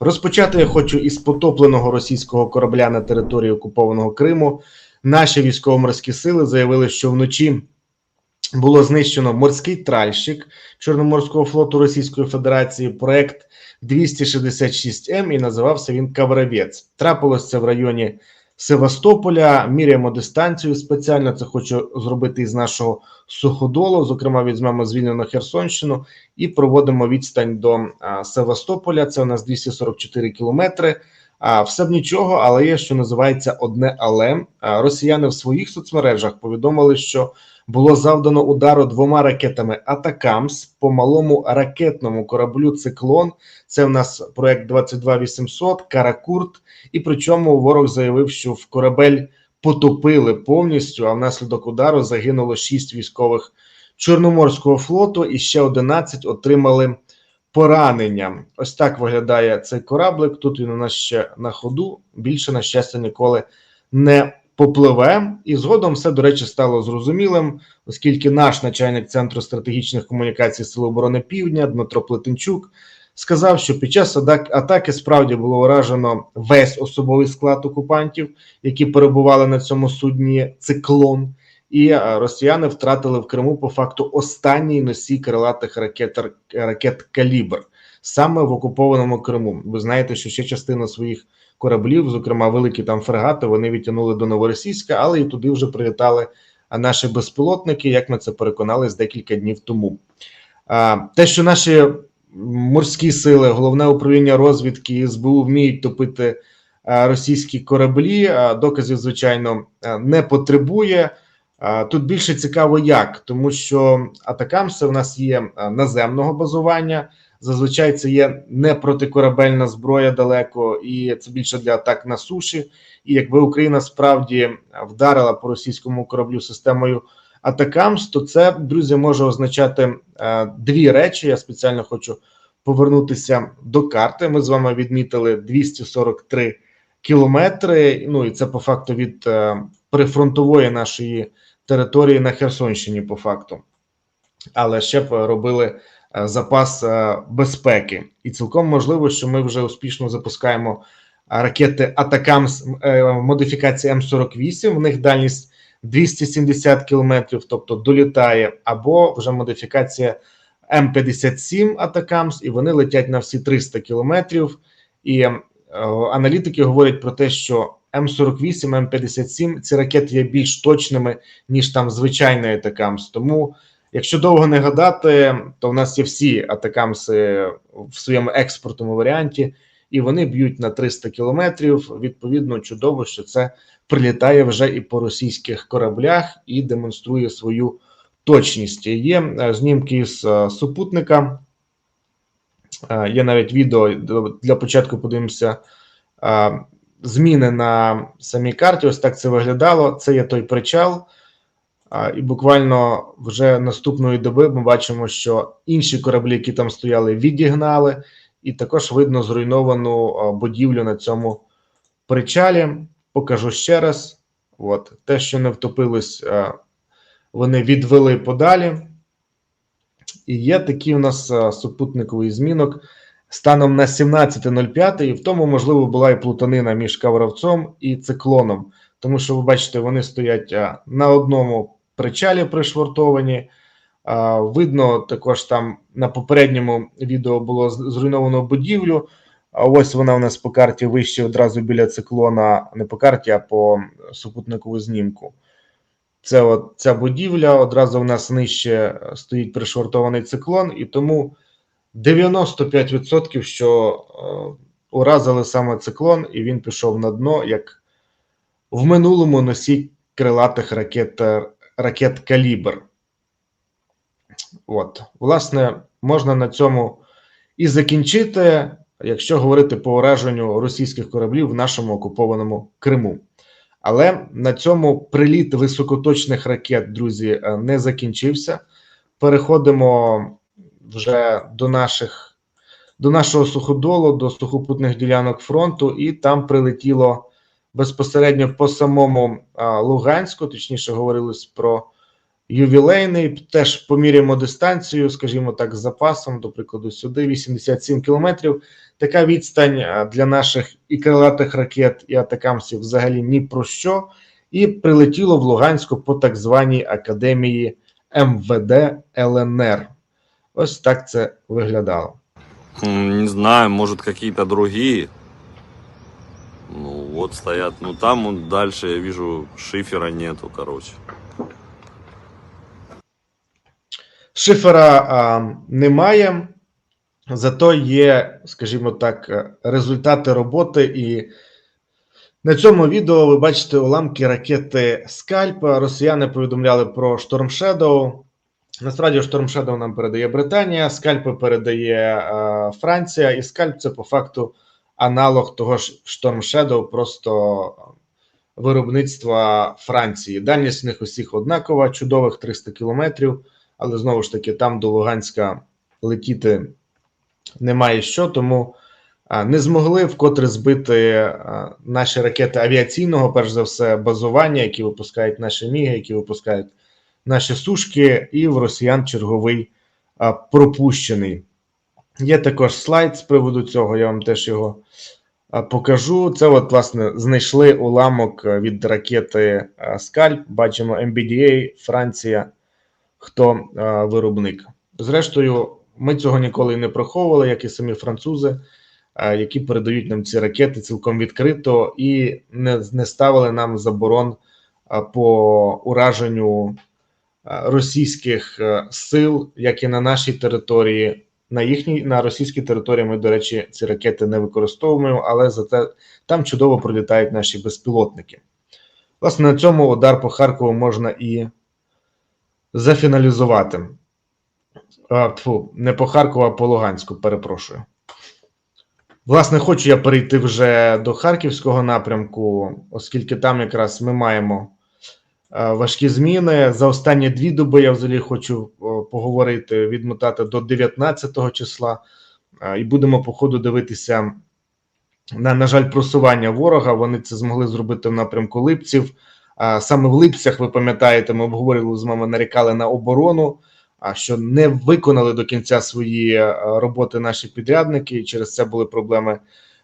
Розпочати я хочу із потопленого російського корабля на території окупованого Криму. Наші військово-морські сили заявили, що вночі було знищено морський тральщик Чорноморського флоту Російської Федерації. Проект 266М і називався він Кавравець. Трапилось це в районі Севастополя. Міряємо дистанцію спеціально. Це хочу зробити із нашого суходолу. Зокрема, візьмемо звільнену Херсонщину і проводимо відстань до Севастополя. Це у нас 244 кілометри. А все б нічого, але є що називається одне але. Росіяни в своїх соцмережах повідомили, що було завдано удару двома ракетами Атакамс по малому ракетному кораблю Циклон. Це в нас проект 22800 Каракурт. І причому ворог заявив, що в корабель потопили повністю. А внаслідок удару загинуло 6 військових Чорноморського флоту, і ще 11 отримали поранення. Ось так виглядає цей кораблик. Тут він у нас ще на ходу. Більше на щастя ніколи не попливе. І згодом все, до речі, стало зрозумілим, оскільки наш начальник центру стратегічних комунікацій Сил оборони Півдня Дмитро Плетенчук сказав, що під час атак- атаки справді було уражено весь особовий склад окупантів, які перебували на цьому судні циклон. І е, росіяни втратили в Криму по факту останній носій крилатих ракет ракет Калібр саме в окупованому Криму. Ви знаєте, що ще частина своїх кораблів, зокрема великі там фрегати, вони відтягнули до Новоросійська, але і туди вже прилітали наші безпілотники, як ми це переконались декілька днів тому. Те, що наші морські сили, головне управління розвідки СБУ вміють топити російські кораблі, доказів, звичайно, не потребує. Тут більше цікаво, як тому, що атакамси в нас є наземного базування. Зазвичай це є не протикорабельна зброя далеко, і це більше для атак на суші. І якби Україна справді вдарила по російському кораблю системою Атакамс, то це, друзі, може означати дві речі. Я спеціально хочу повернутися до карти. Ми з вами відмітили 243 кілометри. Ну і це по факту від е, прифронтової нашої території на Херсонщині, по факту. Але ще б робили е, запас е, безпеки, і цілком можливо, що ми вже успішно запускаємо е, ракети Атакамс модифікації М48. В них дальність 270 кілометрів, тобто долітає, або вже модифікація М57 Атакамс, і вони летять на всі 300 кілометрів. І аналітики говорять про те, що М48, М57 ці ракети є більш точними ніж там звичайний Атакамс. Тому Якщо довго не гадати, то в нас є всі атакамси в своєму експортному варіанті, і вони б'ють на 300 кілометрів. Відповідно, чудово, що це прилітає вже і по російських кораблях і демонструє свою точність. Є е, знімки з е, супутника. Е, Є навіть відео для початку. Подивимося зміни на самій карті. Ось так це виглядало. Це є той причал. І буквально вже наступної доби ми бачимо, що інші кораблі, які там стояли, відігнали, і також видно зруйновану будівлю на цьому причалі. Покажу ще раз: От те, що не втопилось, вони відвели подалі. І є такий у нас а, супутниковий змінок станом на 17.05, і в тому, можливо, була і плутанина між Кавравцом і циклоном. Тому що ви бачите, вони стоять на одному причалі пришвартовані. Видно, також там на попередньому відео було зруйновано будівлю. Ось вона у нас по карті вище одразу біля циклона, не по карті, а по супутникову знімку. Це от ця будівля. Одразу у нас нижче е, стоїть пришвартований циклон, і тому 95% що е, уразили саме циклон, і він пішов на дно, як в минулому носій крилатих ракет, е, ракет Калібр. От, власне, можна на цьому і закінчити, якщо говорити по ураженню російських кораблів в нашому окупованому Криму. Але на цьому приліт високоточних ракет, друзі, е, не закінчився. Переходимо вже до наших до нашого суходолу, до сухопутних ділянок фронту, і там прилетіло безпосередньо по самому а, Луганську, точніше говорилось про ювілейний. Теж поміряємо дистанцію, скажімо так, з запасом, до прикладу, сюди 87 кілометрів. Така відстань для наших і крилатих ракет, і атакамсів взагалі ні про що. І прилетіло в Луганську по так званій академії МВД ЛНР. Ось так це виглядало. Не знаю, может какие-то другие. Ну вот стоят. Ну там вот дальше я вижу шифера нету, короче. Шифера а, немає, зато є, скажімо так, е, результати роботи. І на цьому відео ви бачите уламки ракети Скальп. Росіяни повідомляли про Storm Shadow. Насправді Storm Shadow нам передає Британія, скальпи передає е, Франція, і скальп це по факту аналог того ж Storm Shadow, просто виробництва Франції. Дальність в них усіх однакова, чудових 300 кілометрів, але знову ж таки там до Луганська летіти немає що, тому а, не змогли вкотре збити а, наші ракети авіаційного, перш за все, базування, які випускають наші міги, які випускають наші сушки, і в росіян черговий пропущений. Є також слайд з приводу цього, я вам теж його покажу. Це, от, власне, знайшли уламок від ракети Скальп. Бачимо MBDA, Франція, хто виробник. Зрештою, ми цього ніколи не приховували, як і самі французи, які передають нам ці ракети цілком відкрито і не, не ставили нам заборон по ураженню російських е, сил, як і на нашій території. На їхній на російській території ми, до речі, ці ракети не використовуємо, але зате там чудово пролітають наші безпілотники. Власне, на цьому удар по Харкову можна і зафіналізувати. А, тьфу, не по Харкову, а по Луганську, перепрошую. Власне, хочу я перейти вже до Харківського напрямку, оскільки там якраз ми маємо е, важкі зміни. За останні дві доби я взагалі хочу поговорити, відмотати до 19 числа, Е, і будемо по ходу дивитися на, на жаль, просування ворога. Вони це змогли зробити в напрямку Липців. Саме в Липцях, ви пам'ятаєте, ми обговорювали з вами, нарікали на оборону, а що не виконали до кінця свої е, роботи наші підрядники, і через це були проблеми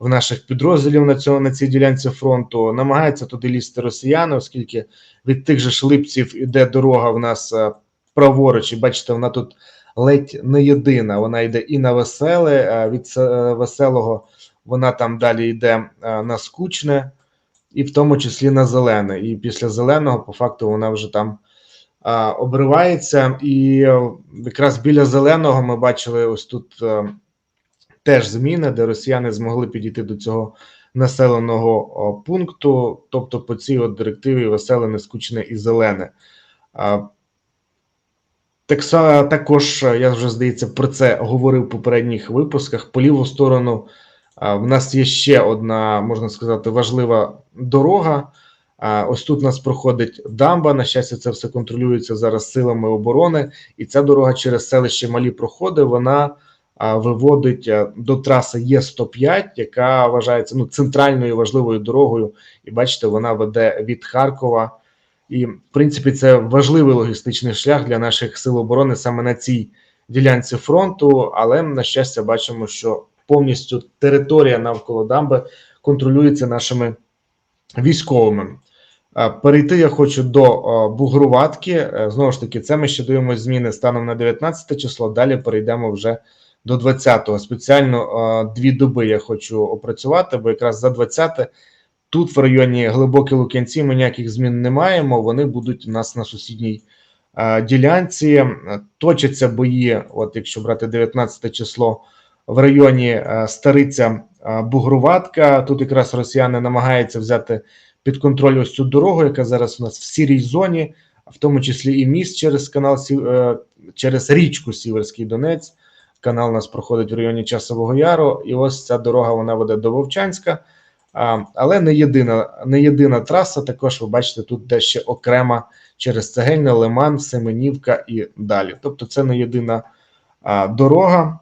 в наших підрозділів на цьому на цій ділянці фронту. Намагаються туди лізти росіяни, оскільки від тих же ж Липців іде дорога в нас е, праворуч, і бачите, вона тут ледь не єдина. Вона йде і на веселе, а від е, веселого вона там далі йде е, на скучне, і в тому числі на зелене. І після зеленого, по факту, вона вже там обривається. І е, якраз біля зеленого ми бачили ось тут е, теж зміни, де росіяни змогли підійти до цього населеного пункту, тобто по цій от директиві веселе, скучне і зелене. Так також я вже здається про це говорив в попередніх випусках. По ліву сторону в нас є ще одна, можна сказати, важлива дорога. Ось тут у нас проходить дамба. На щастя, це все контролюється зараз силами оборони, і ця дорога через селище Малі проходить. Вона виводить до траси Є105, яка вважається ну, центральною важливою дорогою. І бачите, вона веде від Харкова. І, в принципі, це важливий логістичний шлях для наших сил оборони саме на цій ділянці фронту. Але на щастя, бачимо, що повністю територія навколо дамби контролюється нашими військовими. Е, Перейти я хочу до е, Бугруватки. Е, Знову ж таки, це ми ще дивимося зміни станом на 19 число. Далі перейдемо вже до 20-го. Спеціально е, дві доби я хочу опрацювати, бо якраз за 20 тут в районі Глибокі Лук'янці ми ніяких змін не маємо. Вони будуть у нас на сусідній е, ділянці. Точаться бої, от якщо брати 19 число, в районі е, Стариця Бугруватка. Тут якраз росіяни намагаються взяти під контроль ось цю дорогу, яка зараз у нас в сірій зоні, в тому числі і міст через канал через річку Сіверський Донець. Канал у нас проходить в районі Часового Яру, і ось ця дорога вона веде до Вовчанська. Але не єдина, не єдина траса. Також ви бачите, тут де ще окрема через Цегельне, Лиман, Семенівка і далі. Тобто, це не єдина дорога,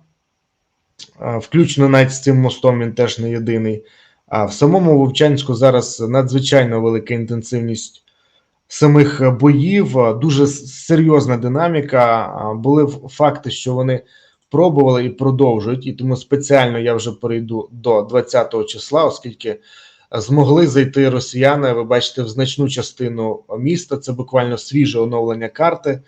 включно навіть з цим мостом він теж не єдиний. А в самому Вовчанську зараз надзвичайно велика інтенсивність самих боїв. Дуже серйозна динаміка. Були факти, що вони пробували і продовжують, і тому спеціально я вже перейду до 20-го числа, оскільки е, змогли зайти росіяни. Ви бачите, в значну частину міста. Це буквально свіже оновлення карти.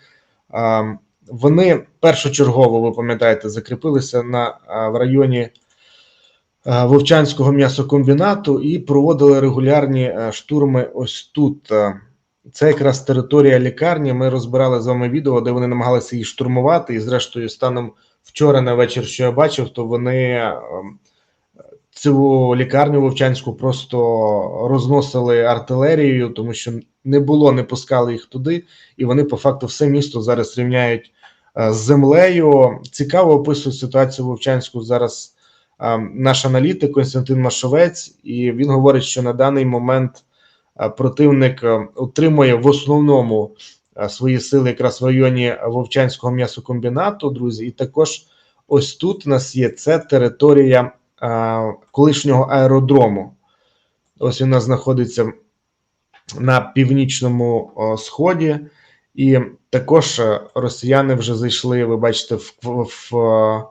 Вони першочергово, ви пам'ятаєте, закріпилися на в районі е, Вовчанського м'ясокомбінату і проводили регулярні е, штурми ось тут. Е, Це якраз територія лікарні. Ми розбирали з вами відео, де вони намагалися її штурмувати. І, зрештою, станом вчора на вечір, що я бачив, то вони ем, цю лікарню Вовчанську просто розносили артилерією, тому що не було, не пускали їх туди, і вони по факту все місто зараз рівняють е, з землею. Цікаво описує ситуацію Вовчанську зараз е, наш аналітик Константин Машовець, і він говорить, що на даний момент е, противник е, утримує в основному свої сили якраз в районі Вовчанського м'ясокомбінату, друзі, і також ось тут у нас є це територія е, колишнього аеродрому. Ось нас знаходиться на північному сході, і також е, росіяни вже зайшли, ви бачите, в, в, е,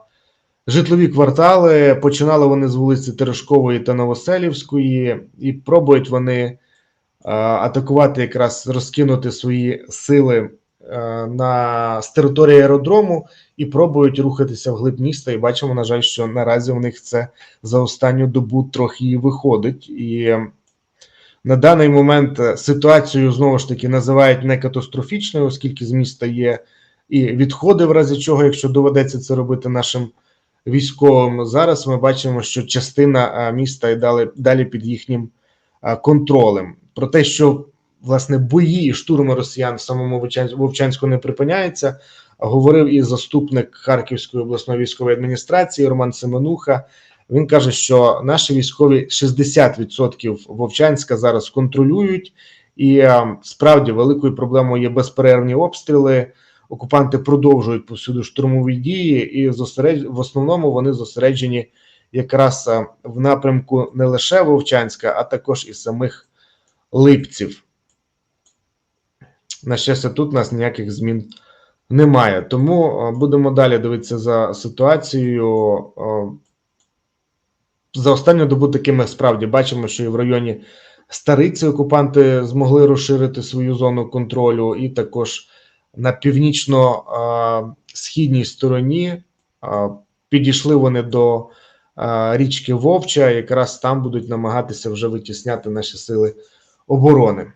житлові квартали. Починали вони з вулиці Терешкової та Новоселівської, і пробують вони е, атакувати, якраз розкинути свої сили е, на з території аеродрому і пробують рухатися вглиб міста. І бачимо, на жаль, що наразі у них це за останню добу трохи виходить. І е, на даний момент е, ситуацію знову ж таки називають не катастрофічною, оскільки з міста є і відходи, в разі чого, якщо доведеться це робити нашим військовим. Зараз ми бачимо, що частина е, міста і далі, далі під їхнім е, контролем. Про те, що власне бої і штурми росіян в самому Вовчан- Вовчанську не припиняються, говорив і заступник Харківської обласної військової адміністрації Роман Семенуха. Він каже, що наші військові 60% Вовчанська зараз контролюють, і е, справді великою проблемою є безперервні обстріли. Окупанти продовжують повсюди штурмові дії, і зосередь... в основному вони зосереджені якраз е, в напрямку не лише Вовчанська, а також і самих липців. На щастя, тут у нас ніяких змін немає. Тому е, будемо далі дивитися за ситуацією. Е, За останню добу таки ми справді бачимо, що і в районі Стариці окупанти змогли розширити свою зону контролю, і також на північно-східній стороні підійшли вони до річки Вовча. Якраз там будуть намагатися вже витісняти наші сили оборони.